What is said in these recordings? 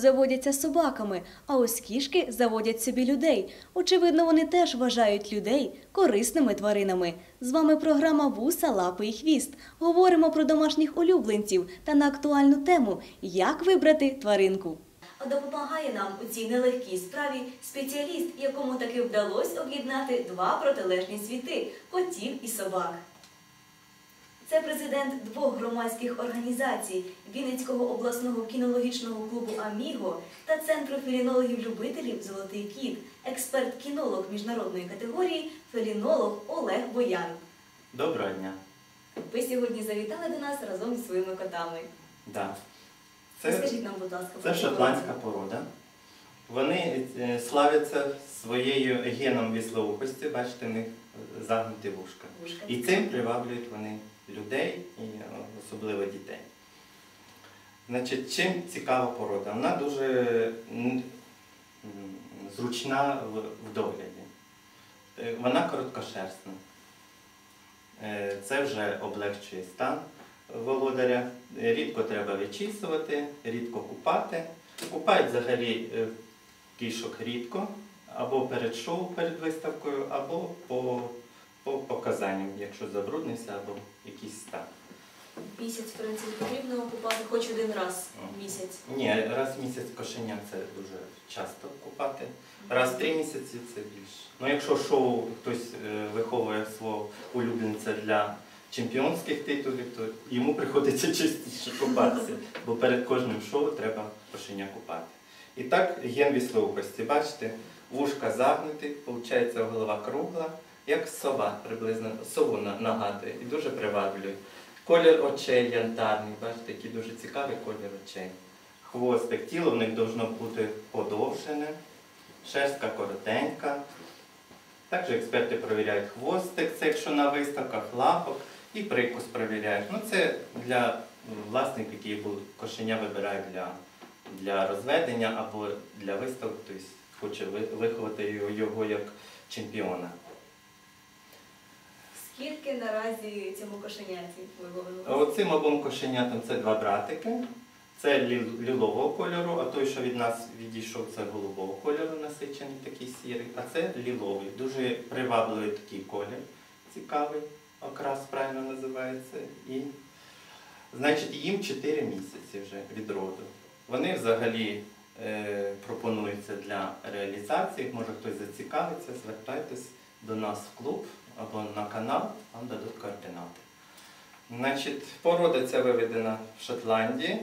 люди обзаводяться собаками, а ось кішки заводять собі людей. Очевидно, вони теж вважають людей корисними тваринами. З вами програма Вуса, лапи і хвіст. Говоримо про домашніх улюбленців та на актуальну тему як вибрати тваринку. Допомагає нам у цій нелегкій справі спеціаліст, якому таки вдалося об'єднати два протилежні світи котів і собак. Це президент двох громадських організацій Вінницького обласного кінологічного клубу Аміго та Центру фелінологів-любителів Золотий кіт, експерт-кінолог міжнародної категорії, фелінолог Олег Боян. Доброго дня. Ви сьогодні завітали до нас разом зі своїми котами. Да. Це, Розкажіть нам, будь ласка, це шотландська порода. Вони е, славляться своєю геном віслоухості, бачите, в них загнуті вушка. вушка. І цим приваблюють вони людей і е, особливо дітей. Значить, чим цікава порода? Вона дуже зручна в, догляді. Е, Вона короткошерстна. Е, Це вже облегчує стан володаря. Рідко треба вичісувати, рідко купати. Купають взагалі кішок рідко, або перед шоу, перед виставкою, або по, по показанням, якщо забруднився, або якийсь стан. Місяць, в принципі, потрібно купати хоч один раз в місяць. Ні, раз в місяць кошеня це дуже часто купати. Раз в три місяці це більше. Ну якщо шоу хтось е, виховує свого улюбленця для чемпіонських титулів, то йому приходиться частіше купатися, бо перед кожним шоу треба кошеня купати. І так ген віслоухості. Бачите, вушка загнуті, виходить голова кругла, як сова приблизно сову на- нагадує і дуже приваблює. Колір очей янтарний, бачите, який дуже цікавий колір очей. Хвостик, тіло в них должно бути подовжене, шерстка коротенька. Також експерти перевіряють хвостик, це якщо на виставках, лапок і прикус перевіряють. Ну це для власників, які кошеня вибирають для, для розведення або для виставок, тобто хоче виховати його як чемпіона. Скільки наразі цьому кошеняті виговорили? Оцим обом кошенятам це два братики. Це лі- лілового кольору, а той, що від нас відійшов, це голубого кольору, насичений такий сірий, а це ліловий. Дуже привабливий такий колір, цікавий, окрас правильно називається. І, значить, їм 4 місяці вже від роду. Вони взагалі е, пропонуються для реалізації. Може хтось зацікавиться, звертайтесь до нас в клуб або на канал, вам дадуть координати. Значить, порода ця виведена в Шотландії.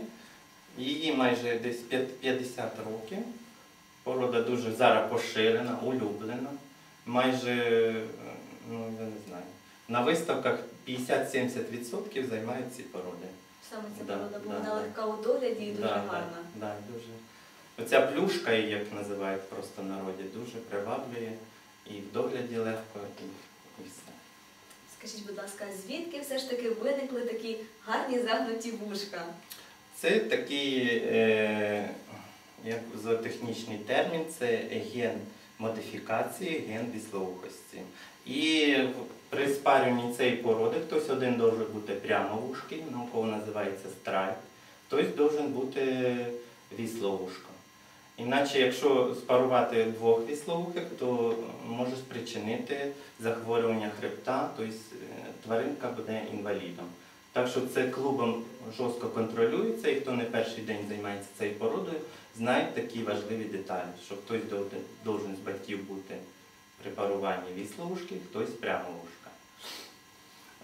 Її майже десь 50 років. Порода дуже зараз поширена, улюблена. Майже, е, ну я не знаю, на виставках 50-70% займають ці породи. Саме ця Да, порода, бо да, вона да. легка у догляді і дуже Да, гарна. Да, да, дуже. Оця плюшка, як називають просто в народі, дуже приваблює і в догляді легко. Скажіть, будь ласка, звідки все ж таки виникли такі гарні загнуті вушка? Це такий, е, як зоотехнічний термін, це ген модифікації, ген віслоухості. І при спарюванні цієї породи хтось один може бути прямовушкий, науково називається страйк, хтось може бути віслоушком. Іначе, якщо спарувати двох віслоухих, то може спричинити захворювання хребта, тобто е, тваринка буде інвалідом. Так що це клубом жорстко контролюється, і хто не перший день займається цією породою, знає такі важливі деталі, що хтось должен з батьків бути при паруванні вісловушки, хтось прямовушка.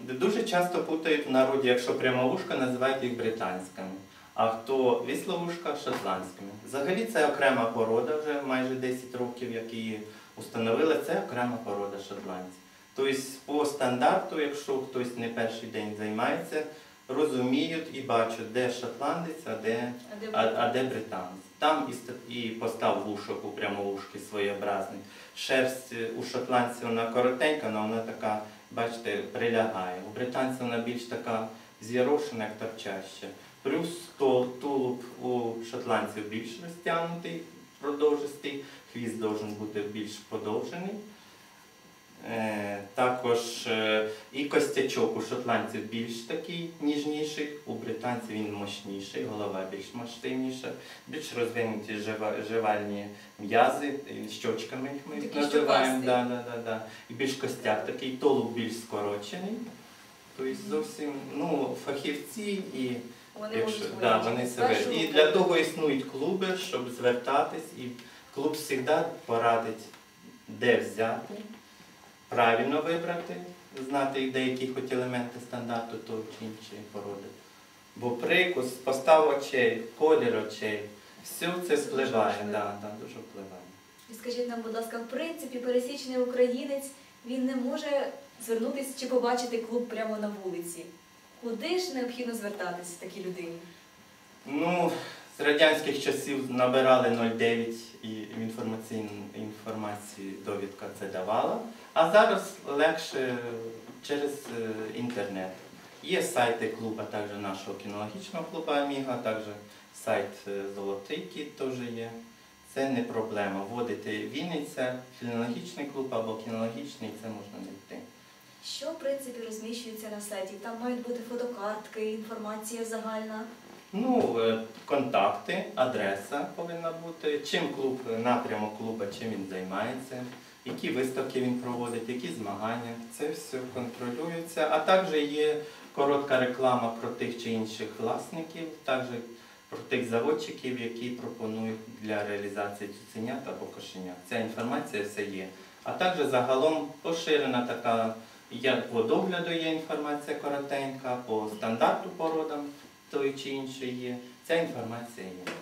Де Дуже часто путають в народі, якщо прямовушка, називають їх британськими, а хто вісловушка шотландськими. Взагалі це окрема порода, вже майже 10 років, як її установили, це окрема порода шотландців. Тобто по стандарту, якщо хтось не перший день займається, розуміють і бачать, де шотландець, а де, А а, де британець. Там і, і постав вушок у прямовушки своєобразний. Шерсть е, у шотландців вона коротенька, але вона така, бачите, прилягає. У британців вона більш така з'ярошена, як торчаща. Плюс то, тулуб у шотландців більш розтягнутий, продовжистий, хвіст должен бути більш подовжений. Е, Також е, і костячок у шотландців більш такий ніжніший, у британців він мощніший, голова більш масивніша, більш розвинуті жива- живальні м'язи, щочками їх ми їх називаємо. Да, да, да, да. І більш костяк такий, толук більш скорочений. Тобто зовсім ну, фахівці і Вони Якщо, можуть да, вони себе. І для того існують клуби, щоб звертатись, і клуб завжди порадить, де взяти, правильно вибрати, знати деякі хоч елементи стандарту того чи іншої породи. Бо прикус, постав очей, колір очей, все це впливає, да, да, дуже впливає. І Скажіть нам, будь ласка, в принципі, пересічний українець він не може звернутися чи побачити клуб прямо на вулиці. Куди ж необхідно звертатися такій людині? Ну, з радянських часів набирали 09 і інформаційну інформації довідка це давала. А зараз легше через е, інтернет. Є сайти клуба, також нашого кінологічного клубу Аміга, також сайт е, Золотий Кіт теж є. Це не проблема. Вводити Вінниця, кінологічний клуб або кінологічний, це можна знайти. Що в принципі розміщується на сайті? Там мають бути фотокартки, інформація загальна. Ну, е, контакти, адреса повинна бути, чим клуб, напрямок клуба, чим він займається, які виставки він проводить, які змагання. Це все контролюється. А також є коротка реклама про тих чи інших власників, також про тих заводчиків, які пропонують для реалізації цуценят або кошенят. Ця інформація все є. А також загалом поширена така, як по догляду є інформація коротенька, по стандарту породам тої чи іншої є. Ця інформація є.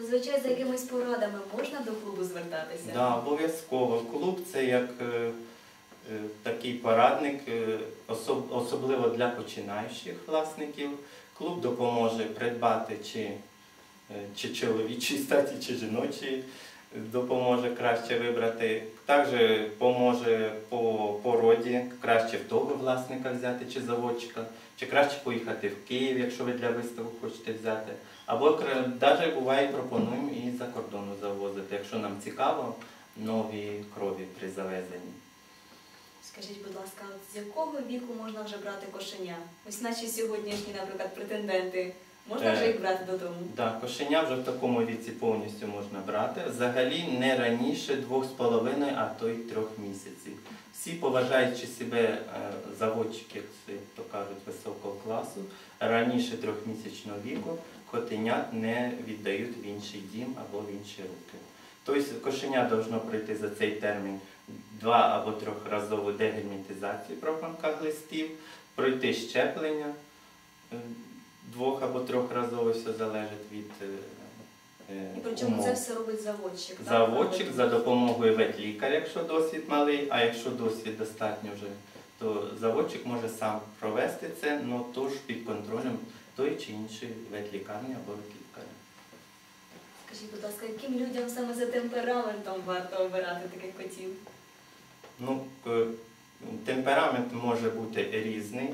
Зазвичай за якимись порадами можна до клубу звертатися? Да, обов'язково. Клуб це як е, е, такий порадник, е, особ- особливо для починаючих власників. Клуб допоможе придбати чи, е, чи чоловічій статі, чи жіночій, допоможе краще вибрати. Також поможе по породі, краще в того власника взяти чи заводчика, чи краще поїхати в Київ, якщо ви для виставок хочете взяти. Або навіть буває пропонуємо і за кордону завозити, якщо нам цікаво нові крові при завезенні. Скажіть, будь ласка, з якого віку можна вже брати кошеня? Ось наші сьогоднішні, наприклад, претенденти. Можна Е, вже їх брати додому? Да, кошеня вже в такому віці повністю можна брати. Взагалі не раніше двох з половиною, а то й трьох місяців. Всі поважаючи себе е, заводчики, як то кажуть, високого класу, раніше трьохмісячного віку котенят не віддають в інший дім або в інші руки. Тобто кошеня должно пройти за цей термін два або трьохразову дегельмінтизацію пропанка глистів, пройти щеплення е, двох або трьохразове, все залежить від е, е, І причому умов. це все робить заводчик. так? Заводчик за допомогою ветлікаря, якщо досвід малий, а якщо досвід достатньо вже, то заводчик може сам провести це, але тож під контролем тої чи іншої ветлікарні або ветлікаря. Скажіть, будь ласка, яким людям саме за темпераментом варто обирати таких котів? Ну, темперамент може бути різний.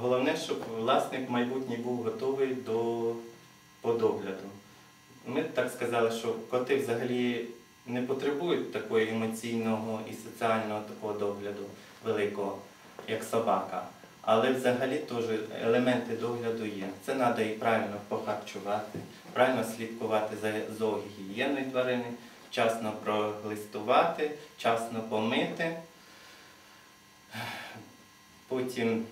Головне, щоб власник майбутній був готовий до подогляду. Ми так сказали, що коти взагалі не потребують такого емоційного і соціального такого догляду великого, як собака. Але взагалі теж елементи догляду є. Це треба і правильно похарчувати, правильно слідкувати за зоогігієною тварини, вчасно проглистувати, вчасно помити. Потім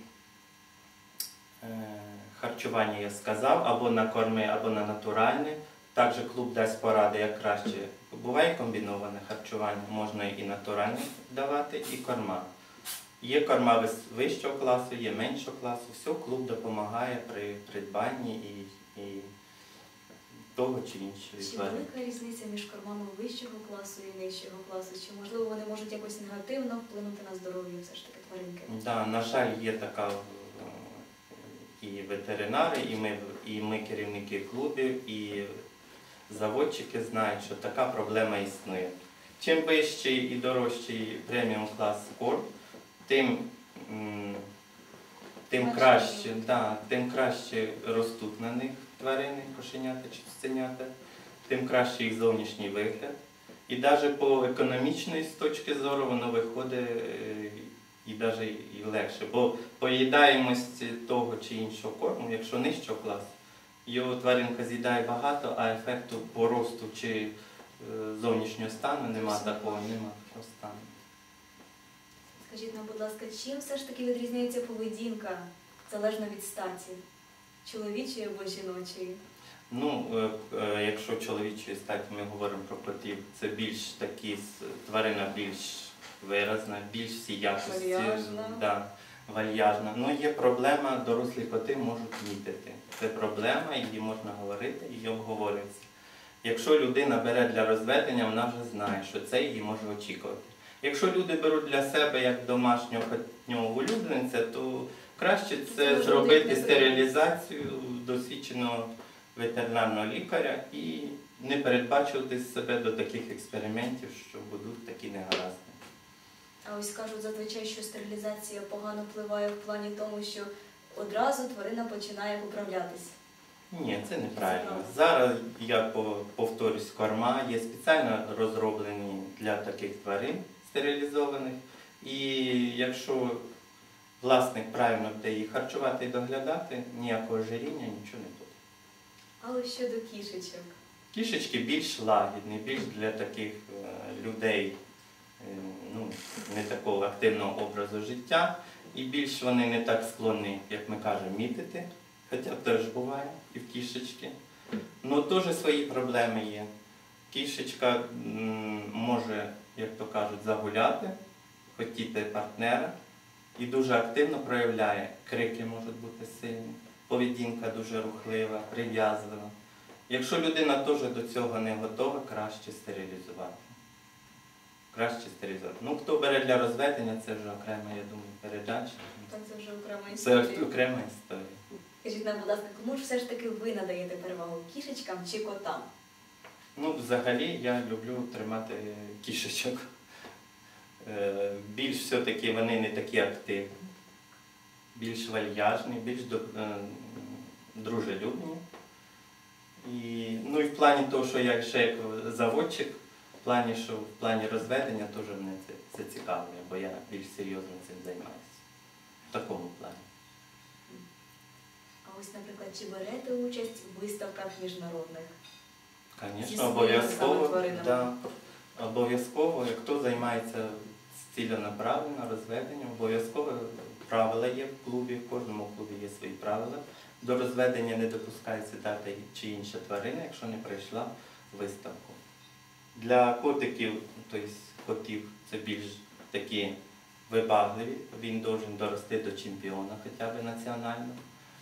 харчування я сказав, або на корми, або на натуральне. Також клуб дасть поради, як краще. Буває комбіноване харчування, можна і натуральне давати, і корма. Є корма вищого класу, є меншого класу. Все, клуб допомагає при придбанні і, і того чи іншої Чи велика різниця між кормами вищого класу і нижчого класу? Чи можливо вони можуть якось негативно вплинути на здоров'я все ж таки тваринки? Да, на жаль, є така е, і ветеринари, і ми, і ми керівники клубів, і заводчики знають, що така проблема існує. Чим вищий і дорожчий преміум клас корм, тим, тим, краще, да, тим краще ростуть на них тварини, кошенята чи цуценята, тим краще їх зовнішній вигляд, І навіть по економічної з точки зору воно виходить е, і навіть і легше. Бо поїдаємості того чи іншого корму, якщо нижчого класу, його тваринка з'їдає багато, а ефекту по росту чи е, зовнішнього стану нема такого, нема такого стану. Скажіть нам, будь ласка, чим все ж таки відрізняється поведінка залежно від статі? Чоловічої або жіночої? Ну, е, е, якщо чоловічої статі ми говоримо про котів, це більш такі тварина більш виразна, більш всі якості Вальяжна. да, вальяжна. Ну є проблема, дорослі коти можуть мітити. Це проблема, її можна говорити, її обговорюється. Якщо людина бере для розведення, вона вже знає, що це її може очікувати. Якщо люди беруть для себе як домашнього котнього улюбленця, то краще Це зробити стерилізацію досвідченого ветеринарного лікаря і не передбачувати себе до таких експериментів, що будуть такі негаразди. А ось кажуть зазвичай, що стерилізація погано впливає в плані тому, що одразу тварина починає поправлятися. Ні, це неправильно. Зараз я по- повторюсь, корма є спеціально розроблені для таких тварин стерилізованих. І якщо власник правильно буде їх харчувати і доглядати, ніякого жаріння, нічого не буде. А ось щодо кішечок. Кішечки більш лагідні, більш для таких е, людей ну, не такого активного образу життя. І більш вони не так склонні, як ми кажемо, мітити, хоча теж буває і в кішечки. Ну теж свої проблеми є. Кішечка може, як то кажуть, загуляти, хотіти партнера і дуже активно проявляє. Крики можуть бути сильні, поведінка дуже рухлива, прив'язлива. Якщо людина теж до цього не готова, краще стерилізувати. Краще стерилізувати. Ну, хто бере для розведення, це вже окрема, я думаю, передача. Так це вже окрема історія. Це окрема історія. Скажіть нам, будь ласка, кому ж все ж таки ви надаєте перевагу кішечкам чи котам? Ну, взагалі я люблю тримати кішечок. Е, Більш все-таки вони не такі активні, більш вальяжні, більш е, дружелюбні. І, ну і в плані того, що я ще як заводчик, плані, що в плані розведення теж мене це, це цікавлює, бо я більш серйозно цим займаюся. В такому плані. А ось, наприклад, чи берете участь у виставках міжнародних? Звісно, обов'язково. Да, обов'язково, як хто займається ціленаправленно розведенням, обов'язково правила є в клубі, в кожному клубі є свої правила. До розведення не допускається дата чи інша тварина, якщо не пройшла виставку. Для котиків, тобто котів, це більш такі вибагливі, він должен дорости до чемпіона хоча б національного.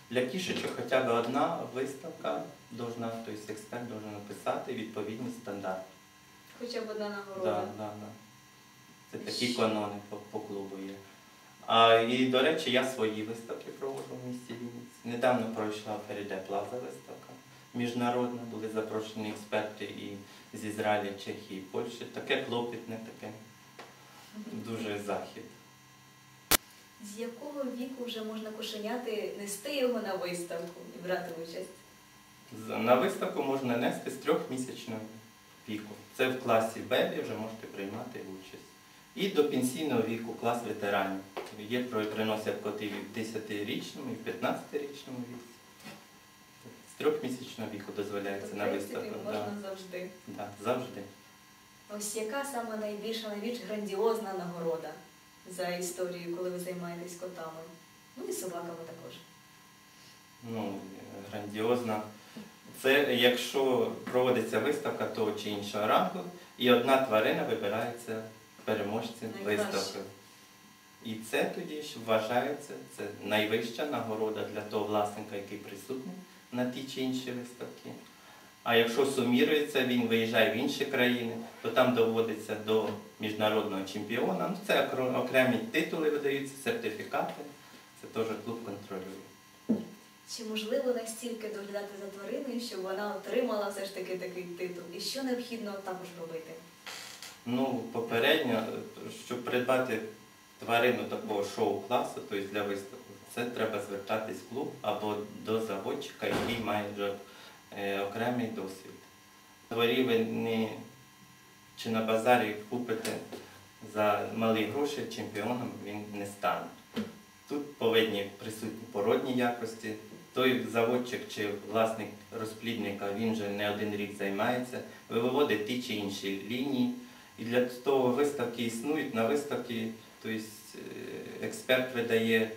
Для кішечок хоча б одна виставка должна, тобто експерт должен написати відповідні стандарти. Хоча б одна Да, нагорода. да, да. Це такі канони по, по клубу є. А, і, до речі, я свої виставки проводжу в місті Вінниці. Недавно пройшла Феріде Плаза виставка міжнародна, були запрошені експерти і з Ізраїля, Чехії, Польщі. Таке клопітне, таке дуже захід. З якого віку вже можна кошеняти, нести його на виставку і брати участь? На виставку можна нести з трьохмісячного віку. Це в класі Бебі вже можете приймати участь. І до пенсійного віку клас ветеранів. Є приносять котів і в 10-річному, і в 15-річному віці. Трьохмісячного віку дозволяється на виставку. можна Да, завжди. да, завжди. Ось яка саме найбільша, найбільш грандіозна нагорода за історію, коли ви займаєтесь котами? Ну і собаками також. ну, грандіозна. Це якщо проводиться виставка того чи іншого ранку, і одна тварина вибирається переможцем виставки. І це тоді ж вважається це найвища нагорода для того власника, який присутній на ті чи інші виставки. А якщо сумірується, він виїжджає в інші країни, то там доводиться до міжнародного чемпіона. Ну, це окремі титули видаються, сертифікати. Це теж клуб контролює. Чи можливо настільки доглядати за твариною, щоб вона отримала все ж таки такий титул? І що необхідно також робити? Ну, попередньо, щоб придбати тварину такого шоу-класу, тобто для виставки, це треба звертатись в клуб або до заводчика, який має вже е, окремий досвід. Дворі ви не чи на базарі купите за малі гроші, чемпіоном він не стане. Тут повинні присутні породні якості. Той заводчик чи власник розплідника, він вже не один рік займається, виводить ті чи інші лінії. І для того виставки існують. На виставці тобто, експерт видає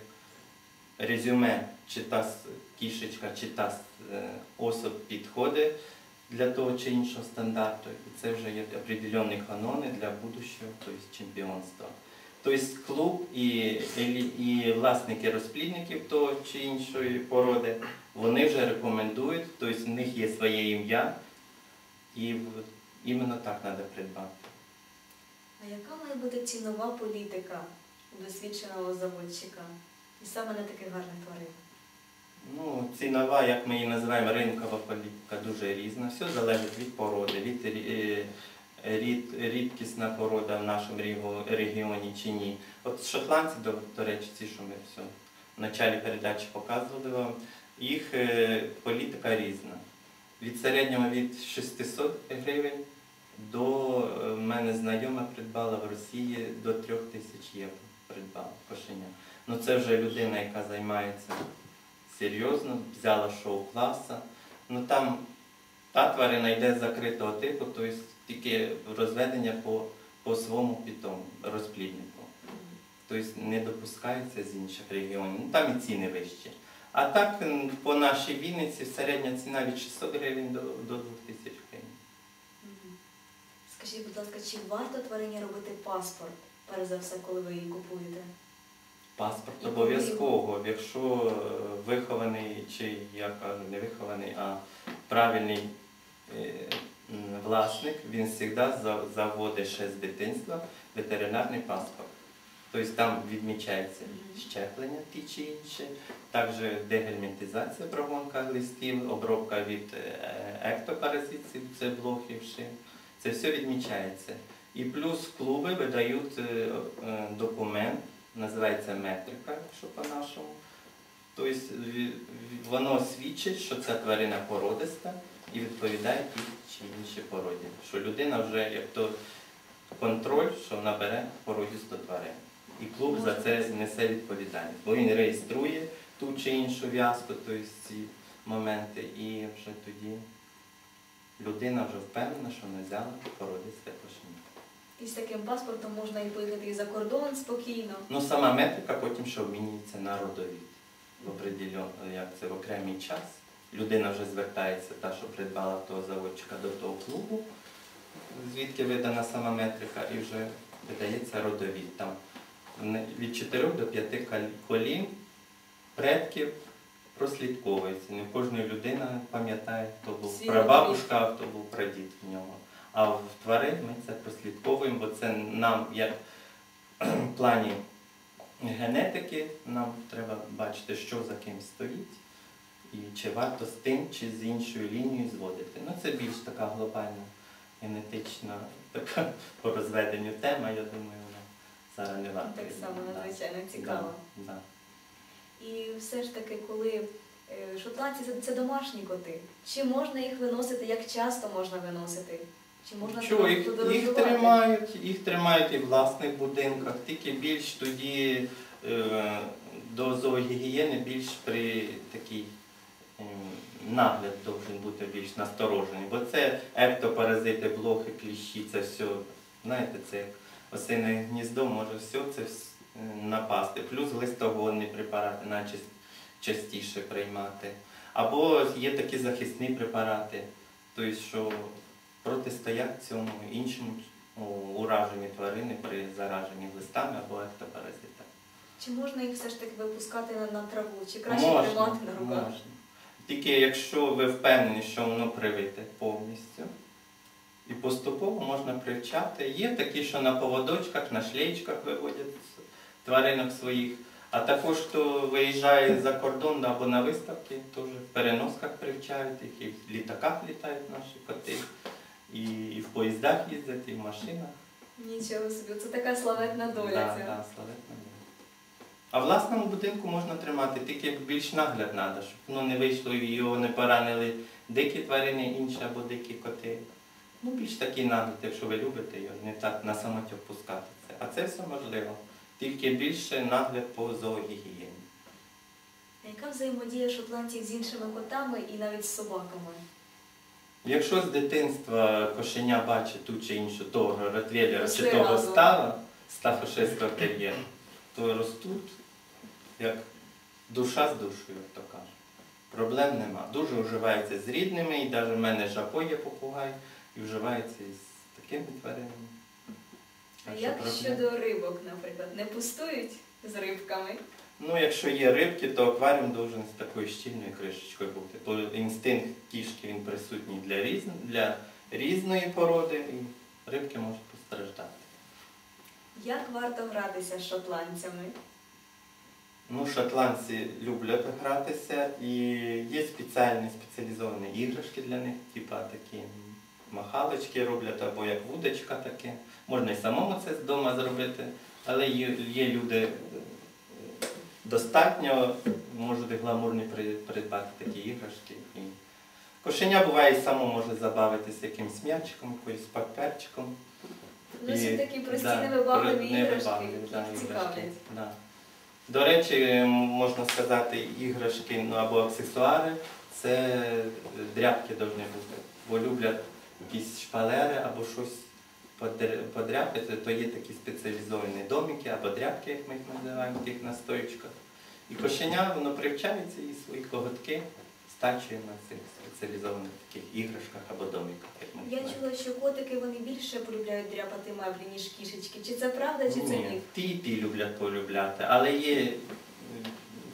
резюме, чи та кішечка, чи та е, особ підходить для того чи іншого стандарту. І це вже є определенні канони для будущого, тобто чемпіонства. Тобто клуб і, і власники розплідників того чи іншої породи, вони вже рекомендують, тобто в них є своє ім'я, і іменно так треба придбати. А яка має бути цінова політика досвідченого заводчика? І саме на таких гарних тварин? Ну, цінова, як ми її називаємо, ринкова політика дуже різна. Все залежить від породи, від е, рід, рідкісна порода в нашому регіоні чи ні. От шотландці, до, до речі, ці, що ми все в началі передачі показували вам, їх е, політика різна. Від середнього від 600 гривень до е, в мене знайома придбала в Росії до 3 тисяч євро придбала кошеня. Ну це вже людина, яка займається серйозно, взяла шоу-класа. Ну там та тварина йде з закритого типу, тобто тільки розведення по, по своєму питому, розпліднику. Тобто не допускається з інших регіонів. Ну там і ціни вищі. А так по нашій Вінниці середня ціна від 600 гривень до, до 2000 гривень. Скажіть, будь ласка, чи варто тварині робити паспорт, перш за все, коли ви її купуєте? Паспорт обов'язково, якщо е, вихований, чи я кажу, не вихований, а правильний е, власник, він завжди заводить ще з дитинства ветеринарний паспорт. Тобто там відмічається щеплення ті чи інші, також дегельмінтизація прогонка листів, обробка від е, ектопаразитів, це блохів, шин. Це все відмічається. І плюс клуби видають е, е, документ, називається метрика, якщо по-нашому. Тобто воно свідчить, що ця тварина породиста і відповідає тій чи іншій породі. Що людина вже як то контроль, що вона бере породисту тварину. І клуб за це несе відповідальність. Бо він реєструє ту чи іншу в'язку, тобто ці моменти, і вже тоді людина вже впевнена, що вона взяла породисте кошеня. І з таким паспортом можна і поїхати і за кордон спокійно. Ну, сама метрика потім ще обмінюється на родовід. В определен, як це в окремий час. Людина вже звертається, та, що придбала того заводчика до того клубу, звідки видана сама метрика, і вже видається родовід. Там від 4 до 5 колін предків прослідковується. Не кожна людина пам'ятає, хто був прабабушка, хто був прадід в нього. А в тварин ми це прослідковуємо, бо це нам як в плані генетики нам треба бачити, що за ким стоїть, і чи варто з тим, чи з іншою лінією зводити. Ну це більш така глобальна генетична така по розведенню тема, я думаю, вона зараз не варто. Так само надзвичайно цікаво. Да, да. І все ж таки, коли е, шотландці це, це домашні коти, чи можна їх виносити, як часто можна виносити? Чи можна Чого, їх, їх тримають, їх тримають і в власних будинках, тільки більш тоді е, до зоогігієни більш при такій ем, нагляд должен бути більш насторожений. Бо це ектопаразити, блохи, кліщі, це все, знаєте, це як осине гніздо, може все це е, напасти. Плюс глистогонні препарати наче частіше приймати. Або є такі захисні препарати, тобто, що протистоять цьому іншому ураженню тварини при зараженні глистами або ектопаразитами. Чи можна їх все ж таки випускати на, на траву? Чи краще Можна, тримати на руках? можна. Тільки якщо ви впевнені, що воно привите повністю, і поступово можна привчати. Є такі, що на поводочках, на шлейчках виводять тваринок своїх, а також хто виїжджає за кордон або на виставки, теж в переносках привчають, їх, і в літаках літають наші коти, і, і в поїздах їздять, і в машинах. Нічого собі, це така славетна доля. Да, ця. да, славетна доля. А в власному будинку можна тримати, тільки як більш нагляд треба, щоб воно не вийшло і його не поранили дикі тварини інші або дикі коти. Ну, більш такий нагляд, якщо ви любите його, не так на самотек пускати це. А це все можливо. Тільки більше нагляд по зоогігієні. А яка взаємодія шотландців з іншими котами і навіть з собаками? Якщо з дитинства кошеня бачить ту чи іншу того ротвейлера чи того разом. стала, стафошистого тер'єра, то ростуть як душа з душою, як то кажуть. Проблем нема. Дуже вживається з рідними, і навіть в мене жапо є попугай, і вживається з такими тваринами. А як проблем- щодо рибок, наприклад, не пустують з рибками? Ну, якщо є рибки, то акваріум должен з такою щільною кришечкою бути. Бо інстинкт кішки він присутній для, різ... для різної породи, і рибки можуть постраждати. Як варто гратися з шотландцями? Ну, шотландці люблять гратися, і є спеціальні спеціалізовані іграшки для них, типа такі махалочки роблять, або як вудочка таке. Можна і самому це вдома зробити, але є, є люди достатньо, можуть гламурні придбати такі іграшки. І кошеня буває і само може забавитися якимсь м'ячиком, якоюсь паперчиком. Досить такі прості да, невибагливі іграшки, які да, цікавлять. да. До речі, можна сказати, іграшки ну, або аксесуари це дряпки повинні бути. Бо люблять якісь шпалери або щось подр- подряпати, то є такі спеціалізовані домики або дряпки, як ми їх називаємо, в тих настоючках. І кошеня воно привчається і свої коготки стачує на цих спеціалізованих таких іграшках або домиках, як ми Я чула, що котики вони більше полюбляють дряпати меблі, ніж кішечки. Чи це правда, чи це Ні, ті і ті люблять полюбляти, але є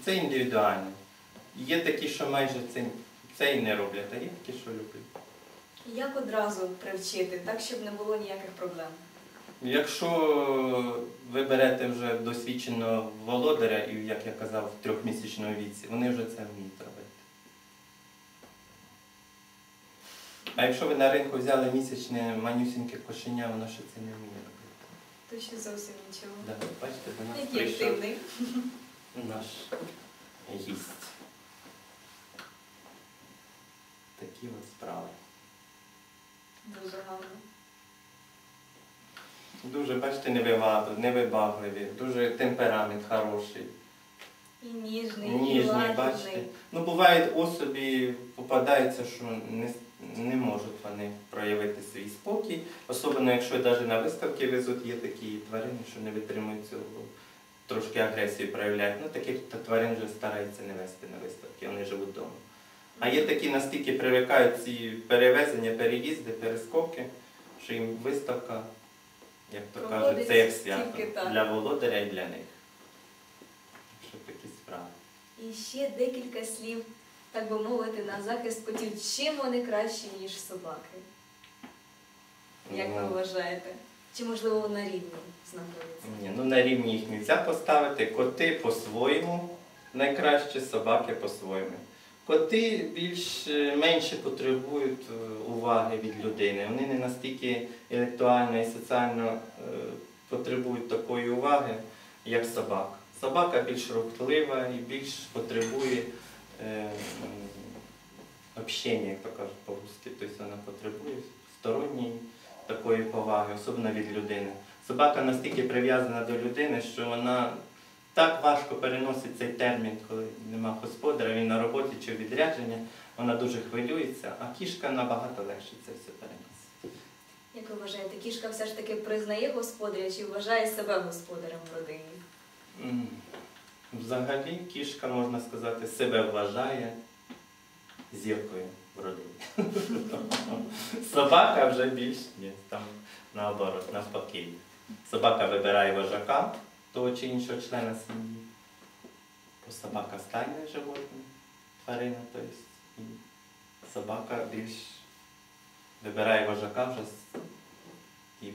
це індивідуально. Є такі, що майже це, це і не роблять, а є такі, що люблять. Як одразу привчити, так щоб не було ніяких проблем? Якщо ви берете вже досвідченого володаря, і як я казав, в трьохмісячному віці, вони вже це вміють робити. А якщо ви на ринку взяли місячне манюсіньке кошеня, воно ще це не вміє робити. То ще зовсім нічого. Да, бачите, до нас Який прийшов. активний. наш гість. Такі от справи. Дуже гарно. Дуже, бачите, невибагливі, дуже темперамент хороший, І ніжний, і ніжний, лагідний. бачите. Ну, бувають особі, попадається, що не, не можуть вони проявити свій спокій. Особливо, якщо навіть на виставки везуть, є такі тварини, що не витримують цього, трошки агресію проявляють. Ну, таких та- тварин вже стараються не вести на виставки, вони живуть вдома. А є такі настільки привикають ці перевезення, переїзди, перескоки, що їм виставка, як то кажуть, це як свято для володаря і для них. Що такі справи. І ще декілька слів, так би мовити, на захист котів. Чим вони кращі, ніж собаки? Як ви Ну, вважаєте? Чи можливо на рівні знаходяться? Ні, ну на рівні їх не можна поставити. Коти по-своєму найкраще, собаки по-своєму. Коти більш е, менше потребують е, уваги від людини. Вони не настільки інтелектуально і соціально е, потребують такої уваги, як собака. Собака більш рухлива і більш потребує е, як то кажуть по-русски. Тобто вона потребує сторонньої такої поваги, особливо від людини. Собака настільки прив'язана до людини, що вона так важко переносить цей термін, коли нема господаря, він на роботі чи в відрядженні, вона дуже хвилюється, а кішка набагато легше це все переносить. Як ви вважаєте, кішка все ж таки признає господаря чи вважає себе господарем в родині? Взагалі кішка, можна сказати, себе вважає зіркою в родині. Собака вже більш ні, там наоборот, навпаки. Собака вибирає вожака того чи іншого члена сім'ї. Бо собака стайне животне, тварина, тобто. І собака більш вибирає вожака вже і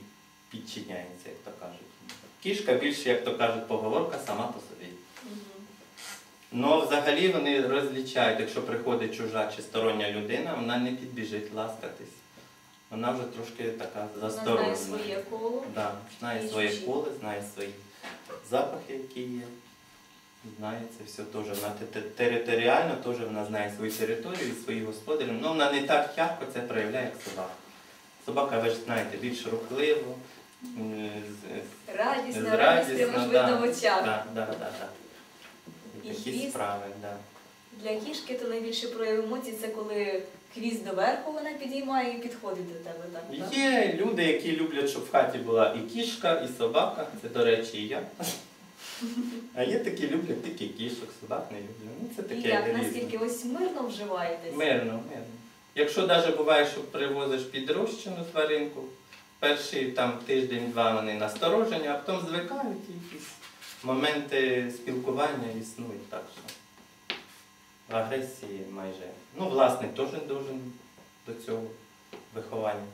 підчиняється, як то кажуть. Кішка більш, як то кажуть, поговорка сама по собі. Ну, взагалі вони розлічають, якщо приходить чужа чи стороння людина, вона не підбіжить ласкатись. Вона вже трошки така Вона знає своє коло. Да, знає І своє чужі. коле, знає свої запахи, які є. Знає це все теж. Вона те- те- територіально теж вона знає свою територію і своїх господарів. Ну, вона не так ярко це проявляє, як собака. Собака, ви ж знаєте, більш рухлива, м, з- Радісно, з- радість прямо в очах. да, да, да, да. І І такі справи, да. Для кішки то найбільше прояв емоцій це коли хвіст доверху вона підіймає і підходить до тебе. Так, так? Є люди, які люблять, щоб в хаті була і кішка, і собака. Це, до речі, і я. А є такі люблять тільки кішок, собак не люблять. Ну, це І таке як, різне. наскільки ось мирно вживаєтесь? Мирно, мирно. Якщо навіть буває, що привозиш підрощену тваринку, перший там тиждень-два вони насторожені, а потім звикають і якісь моменти спілкування існують так що. Агресії майже. Ну, власник теж должен до цього виховання.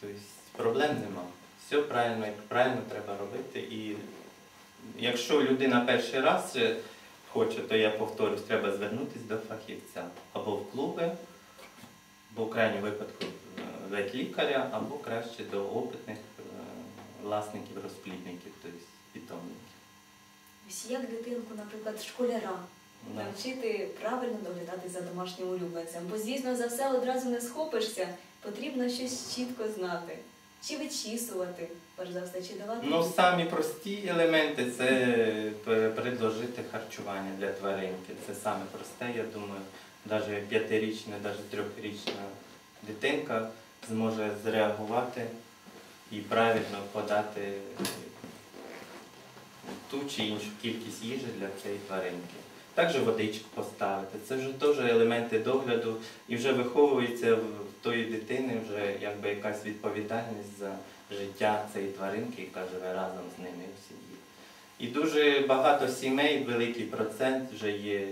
Тобто проблем нема. Все правильно, правильно треба робити. І якщо людина перший раз е, хоче, то я повторюсь, треба звернутися до фахівця або в клуби, або в крайньому випадку ветлікаря, або краще до опитних е, власників розплідників, тобто питомників. Ось як дитинку, наприклад, школяра. Навчити правильно доглядати за домашнім улюбленцем. Бо, звісно, за все одразу не схопишся, потрібно щось чітко знати. Чи вичісувати, перш за все, чи давати. Ну, самі прості елементи це предложити харчування для тваринки. Це саме просте, я думаю, навіть п'ятирічна, навіть трьохрічна дитинка зможе зреагувати і правильно подати ту чи іншу кількість їжі для цієї тваринки. Також водичку поставити. Це вже теж елементи догляду і вже виховується в тої дитини вже якби якась відповідальність за життя цієї тваринки, яка живе разом з ними в сім'ї. І дуже багато сімей, великий процент вже є,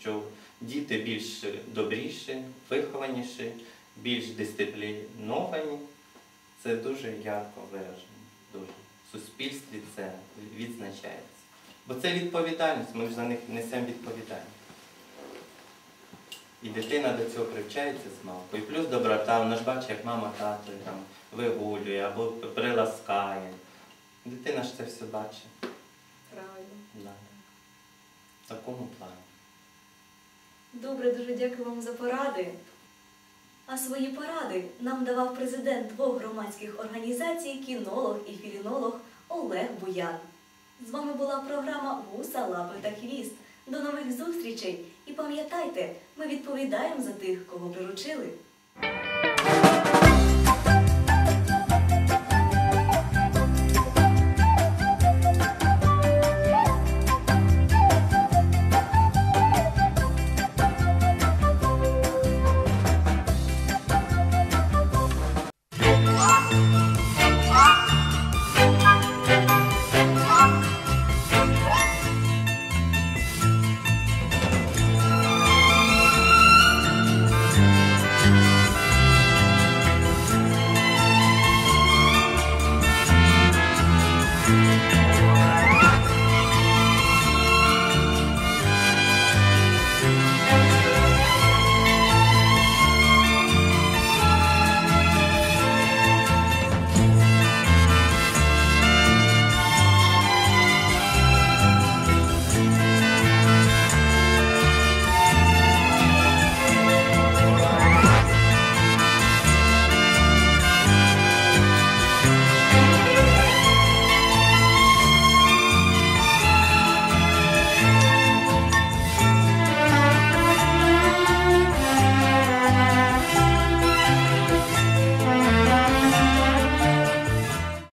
що діти більш добріші, вихованіші, більш дисципліновані. Це дуже ярко виражено. Дуже. В суспільстві це відзначається. Бо це відповідальність, ми ж за них несемо відповідальність. І дитина до цього привчається з малку. І плюс доброта, вона ж бачить, як мама тато там вигулює або приласкає. Дитина ж це все бачить. Правильно. Да. В такому плані. Добре, дуже дякую вам за поради. А свої поради нам давав президент двох громадських організацій, кінолог і філінолог Олег Буян. З вами була програма Вуса, лапи та хвіст. До нових зустрічей! І пам'ятайте, ми відповідаємо за тих, кого приручили.